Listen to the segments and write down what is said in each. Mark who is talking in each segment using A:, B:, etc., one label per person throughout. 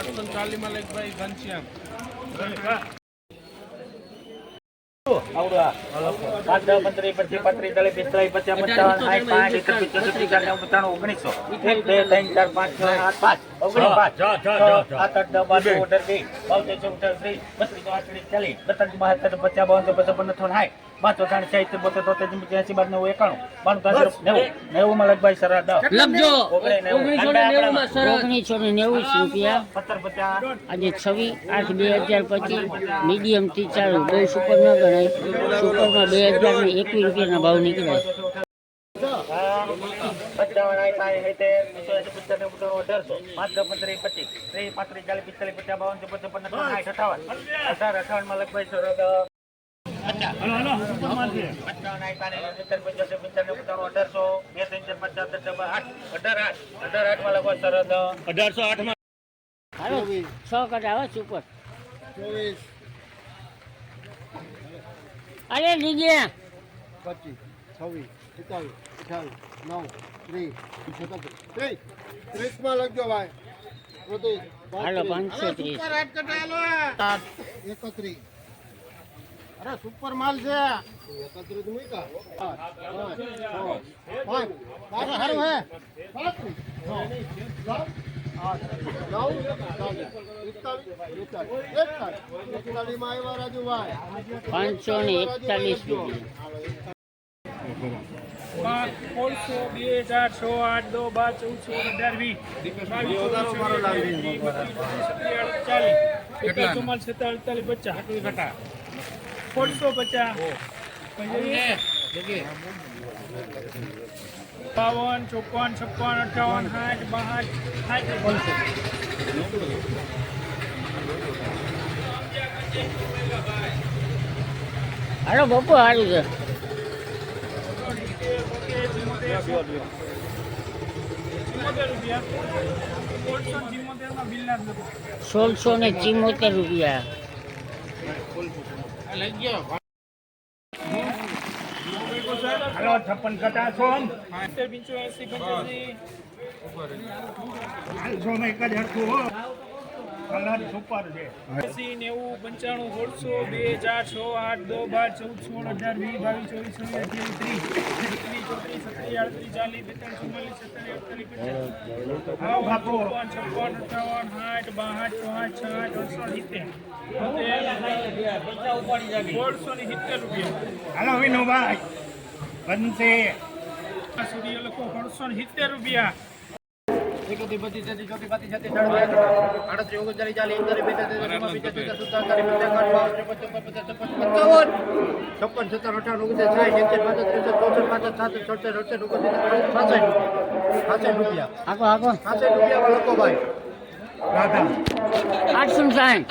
A: આઠસો ચાલીસમાં ભાઈ ઘનશ્યામ.
B: ઓગણીસો એક બે ત્રણ ચાર પાંચ આઠ પાંચ ઓગણીસ આઠ દસ બાર ચૌદ અઢાર વીસ બાવીસ ચોવીસ ત્રીસ બત્રીસ ચોત્રીસ ચાલીસ સાઠ પાંચસો સાઠ સાહિત્ય બોતેર તોતેર એસી બાર નેવું એકાણું. બાણું ત્રણ નેવું નેવું. માં લગભાઈ સરા દસ.
C: લખજો.
B: ઓગણીસો
C: ને નેવું માં સરસ.
D: ઓગણીસો ને નેવું રૂપિયા.
B: સત્તર પચાસ.
D: આજે છવ્વીસ આઠ બે હજાર પચીસ. મીડિયમથી ચાલુ. બહુ સુપર ન ગણાય. સુપરમાં બે હજાર ને એકવીસ રૂપિયાના ભાવ નીકળાય.
B: પંચાવન પંચ્યાસી પંચાણું પંચાણું અઢારસો. પાંચ દસ પચીસ. ત્રીસ પાંત્રીસ ચાલીસ પિસ્તાલીસ પચાસ બાવન ચોપન છપ્પન અઠાવન અઢાર અઠાવનમાં લગભગ સિત્તેર પંચ્યાસી પંચાણું પંચાણું અઢારસો બે ત્રણ આઠ અઢાર આઠ અઢાર આઠમાં લગભગ સર અઢારસો આઠમાં.
D: હાલો છ કટાવે સુપર અરે લીજે
E: પચીસ છવ્વીસ સત્તાવીસ અઠાવીસ નવ ત્રીસ સત્તર ત્રીસ. ત્રીસમાં લખજો ભાઈ.
D: હાલો પાંચસો ત્રીસ.
E: એકત્રીસ. અરે સુપર માલ છે. એકત્રીસ મૂકા પાંચ પાંચ પાંચ સારું હે એકતાલીસમાં
D: પાંચસો ને એકતાલીસ
A: બે ચાર છ આઠ દો બાર ચૌદસો અઢાર વીસ ચાલીસ એકતાલીસ ચુમ્માલીસ સત્તાવીસ અડતાલીસ પચાસ સોળસો પચાસ. બાવન ચોપન છપ્પન અઠાવન સાઠ બાસઠ સાઠ. બોલસો
D: હાલો બપો સારું છે. સોળસો ને ચિમોતેર રૂપિયા.
B: હાલો છપ્પન
A: પંચ્યાસી
B: પાંચસો એક જ હરખું હો સુપર છે.
A: એસી નેવું પંચાણું સોળસો બે ચાર છ આઠ દો બાર ચૌદ સોળ અઢાર વીસ બાવીસ ચોવીસ છવ્વીસ અઠ્યાવીસ ત્રીસ એકત્રીસ ચોત્રીસ સત્રીસ આડત્રીસ ચાલીસ બેતાલીસ ચુમ્માલીસ સત્તાવીસ અડતાલીસ છપ્પન અઠાવન સાઠ બાસઠ ચોસઠ છાઠ અડસો સિત્તેર. સોળસો ને સિત્તેર રૂપિયા.
B: હાલો વિનુભાઈ બનશે.
A: સુધી એ લોકો સોળસો ને સિત્તેર રૂપિયા.
E: એકત્રીસ બત્રીસ તેત્રીસ ચોત્રીસ પાંત્રીસ છત્રીસ આડત્રીસ ઓગણચાલીસ ચાલીસ એકતાલીસ બેતાલીસ પિસ્તાલીસ સુડતાલીસ પચાસ છપ્પન પંચાવન છપ્પન સત્તર અઠાવન ઓગણચાલીસ સાઠ એકસઠ પાંચ ત્રેસઠ ચોસઠ પાંચ સાત સડસઠ અડસઠ ઓગણસિત્તેર સાસઠ સાસઠ રૂપિયા છાસઠ રૂપિયામાં લખો ભાઈ
B: રાધા
D: આઠસો સાઠ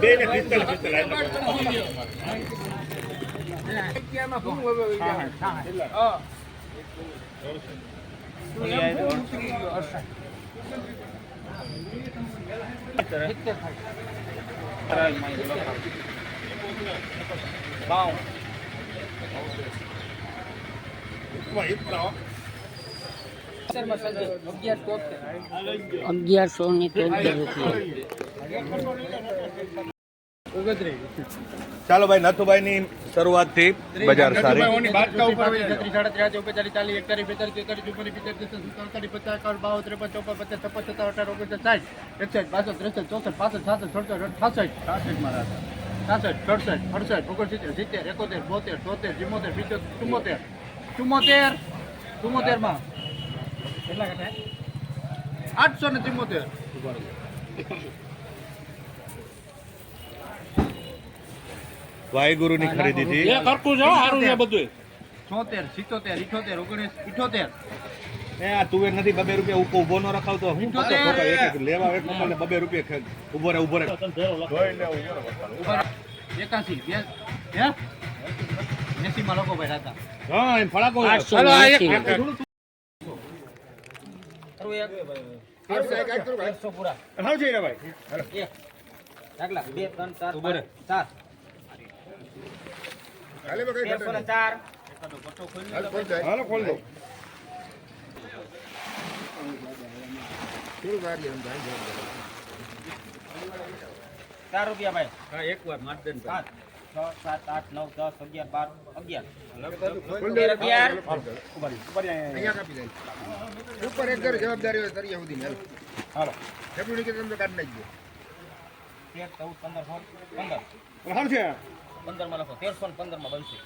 B: બે ને પિસ્તાલીસ પિસ્તાલીસ
D: અગિયારસો ને તોતેર રૂપિયા
F: ચાલો ભાઈ નથુભાઈ ની શરૂઆતથી બજાર સારી
E: ચુમ્મોતેર ચુમ્મોતેરમાં કેટલા કટા આઠસો ને ચુમ્મોતેર
F: વાહેગુરુ ની ખરીદી થી
A: કરતું જાઓ સારું છે બધું
E: છોતેર સિત્તોતેર ઇઠોતેર ઓગણીસ ઇઠોતેર.
F: એ આ તુવેર નથી બબે રૂપિયા ઊભો ઊભો ન હું. એક એક લેવા એક બબે રૂપિયા ઊભો રે ઊભો રે
E: એકાસી બે હે? લોકો ભાઈ હતા
F: હા એમ ફળાકો હાલો ખોલ દો.
B: ચાર રૂપિયા ભાઈ.
F: હા એક વાર માર દે
B: સાત છ સાત આઠ નવ દસ અગિયાર બાર અગિયાર
C: ઉપર એક જવાબદારી હોય તરીકે સુધી મેલ
F: હાલો
C: ડેપ્યુટી તમે કાઢી નાખજો
B: તેર ચૌદ પંદર સોળ પંદર પંદરમાં લખો તેરસો
F: પંદરમાં બનશે